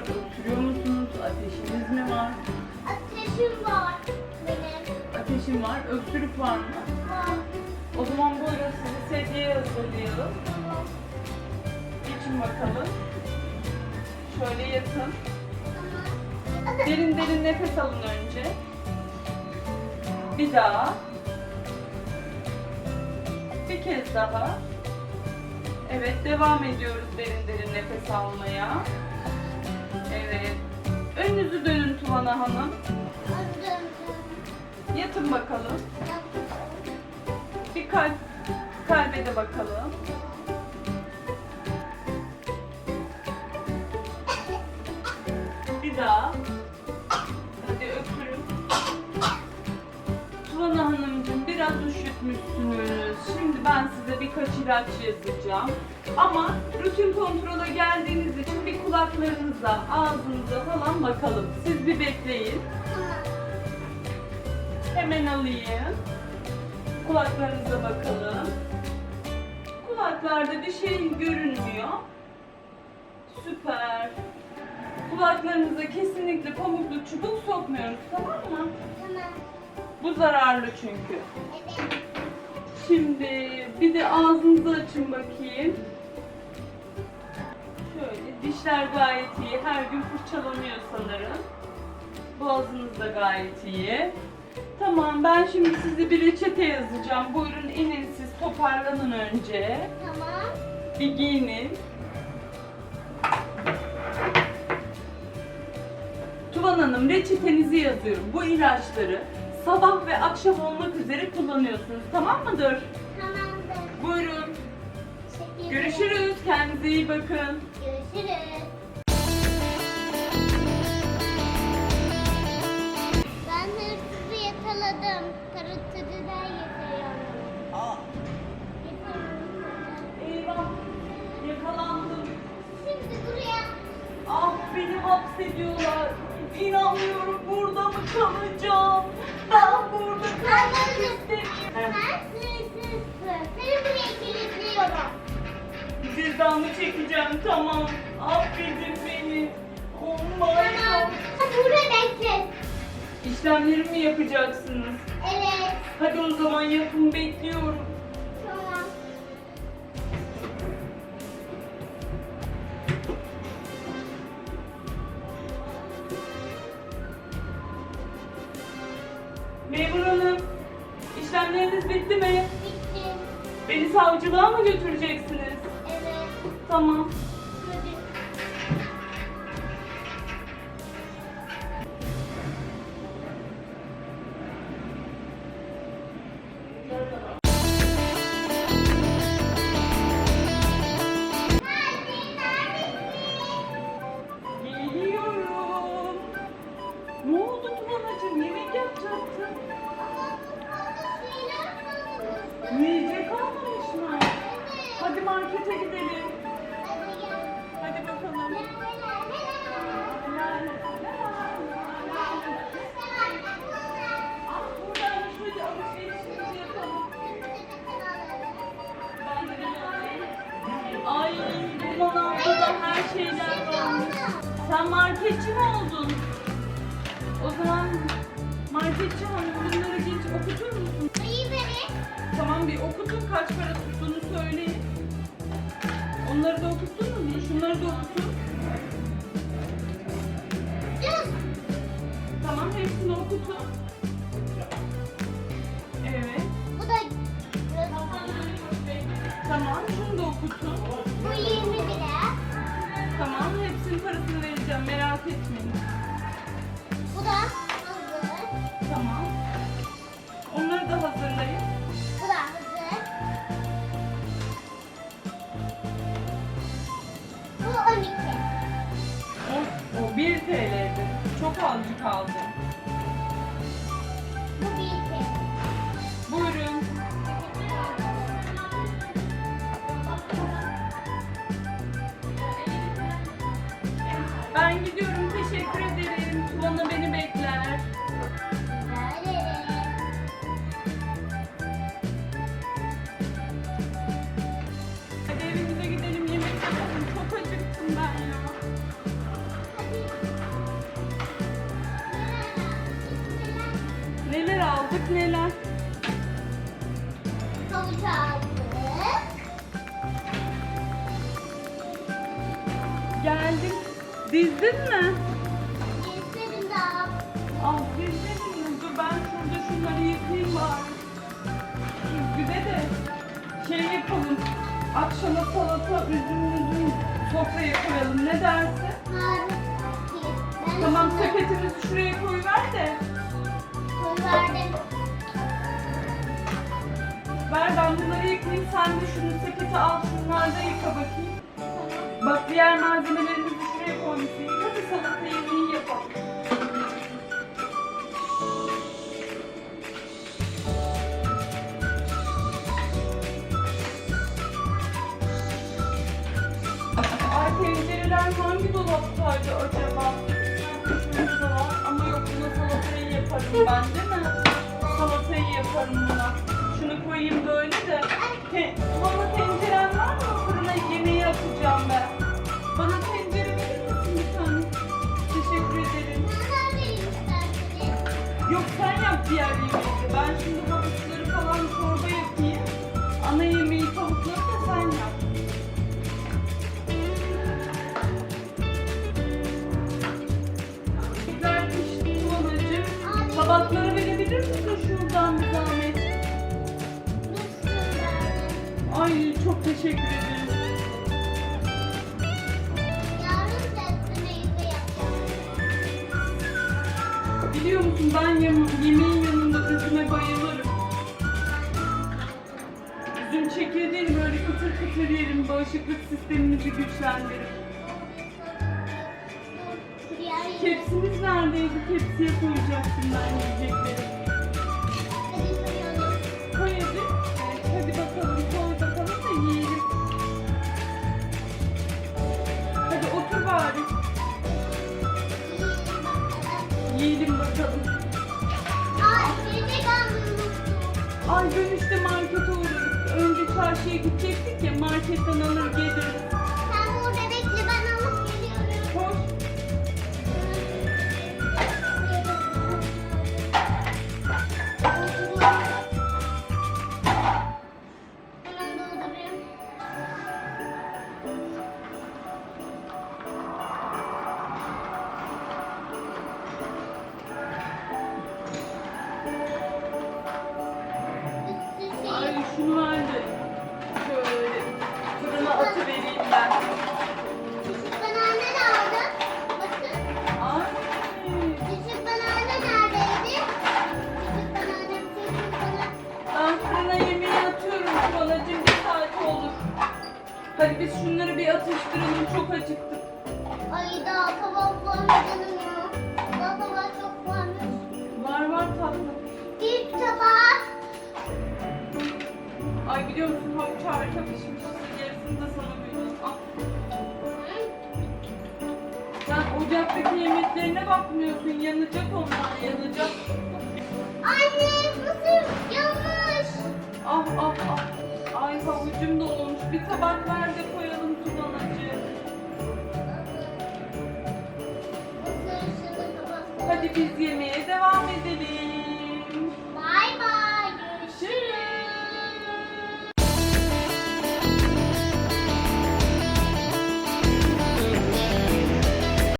Var? Öksürüyor musunuz? Ateşiniz mi var? Ateşim var benim. Ateşim var. Öksürük var mı? Var. O zaman buyurun sizi sedyeye hazırlayalım. Tamam. Geçin bakalım. Şöyle yatın. Derin derin nefes alın önce. Bir daha. Bir kez daha. Evet, devam ediyoruz derin derin nefes almaya. Evet. Önünüzü dönün Tuvana Hanım. Yatın bakalım. Bir kalp, kalbe de bakalım. Bir daha. Hadi öpürüm. Tuvana Hanımcığım biraz üşütmüşsünüz. Şimdi ben size birkaç ilaç yazacağım. Ama rutin kontrola geldiğiniz için bir kulaklarınıza, ağzınıza falan bakalım. Siz bir bekleyin. Hemen alayım. Kulaklarınıza bakalım. Kulaklarda bir şey görünmüyor. Süper. Kulaklarınıza kesinlikle pamuklu çubuk sokmuyoruz tamam mı? Tamam. Bu zararlı çünkü. Evet. Şimdi bir de ağzınızı açın bakayım. Şöyle dişler gayet iyi. Her gün fırçalanıyor sanırım. Boğazınız da gayet iyi. Tamam ben şimdi size bir reçete yazacağım. Buyurun inin siz toparlanın önce. Tamam. Bir giyinin. Tuvan Hanım reçetenizi yazıyorum. Bu ilaçları sabah ve akşam olmak üzere kullanıyorsunuz. Tamam mıdır? Tamamdır. Buyurun. Teşekkür ederim. Görüşürüz. Kendinize iyi bakın. Görüşürüz. Cezamı çekeceğim tamam. Affedin beni. My Tamam. god. Ha, burada bekle. İşlemlerimi yapacaksınız. Evet. Hadi o zaman yapın bekliyorum. Tamam. Memur hanım, işlemleriniz bitti mi? Bitti. Beni savcılığa mı götüreceksiniz? Evet. Tamam. Marketçi hanım bunları geç okutur musun? Tamam bir okutun kaç para tuttuğunu söyleyin. Onları da okuttunuz mu? Şunları da okutun. Tamam hepsini okutun. Evet. Tamam şunu da okutun. Tamam hepsinin parasını vereceğim merak etmeyin. Tamam. Azıcık aldım. Buyurun. Ben gidiyorum. Teşekkür ederim. Tuvana beni bekler. Hadi evimize gidelim. Yemek yapalım. Çok acıktım ben ya. Aldık neler? Havuç aldık. Geldim. Dizdin mi? Yeserim daha. Ah dizdin mi? Dur ben şurada şunları yıkayayım bari. Güne de şey yapalım. Akşama salata, üzüm üzüm sofraya koyalım. Ne dersin? Harika. Ben Tamam sepetimizi şuraya koyuver de. Ver ben bunları yıkayayım. Sen de şunu sepeti al. Şunları da yıka bakayım. Bak diğer malzemelerimizi şuraya koymuşsun. Da salata yemeği yapalım. Ay tencereler hangi dolaptaydı acaba? Ben değil mi? Salatayı yaparım buna. Şunu koyayım böyle de. Te bana tenceren var mı? Fırına yemeği atacağım ben. Bana tencere verir misin bir tane? Teşekkür ederim. Yok sen yap diğer yemeği. Ben şimdi Ben yem- yemeğin yanında üzüme bayılırım. Üzüm çekirdeğini böyle kıtır kıtır yerim. Bağışıklık sistemimizi güçlendirir. Diğer Tepsimiz neredeydi? Tepsiye koyacaktım ben yiyecekleri. Koyalım. Evet, hadi bakalım koy bakalım da yiyelim. Hadi otur bari. Yiyelim bakalım. Ay dönüşte markete uğrarız. Önce çarşıya gidecektik ya marketten alır geliriz. De şöyle fırına atıvereyim ben. Küçük banana da aldım. Bakın. Ay. Küçük banana neredeydi? Küçük banana, küçük banana. Ben fırına yemeği atıyorum Tuvalacığım bir saat olur. Hadi biz şunları bir atıştıralım çok acıktık. Ay daha mı canım Ay biliyor musun havuç harika pişmiş. Yarısını da sana veriyorum. Al. Sen ocaktaki yemeklerine bakmıyorsun. Yanacak onlar yanacak. Anne mısır yanmış. Ah ah ah. Ay havucum da olmuş. Bir tabak ver de koyalım tabak. Hadi biz yemeğe devam edelim.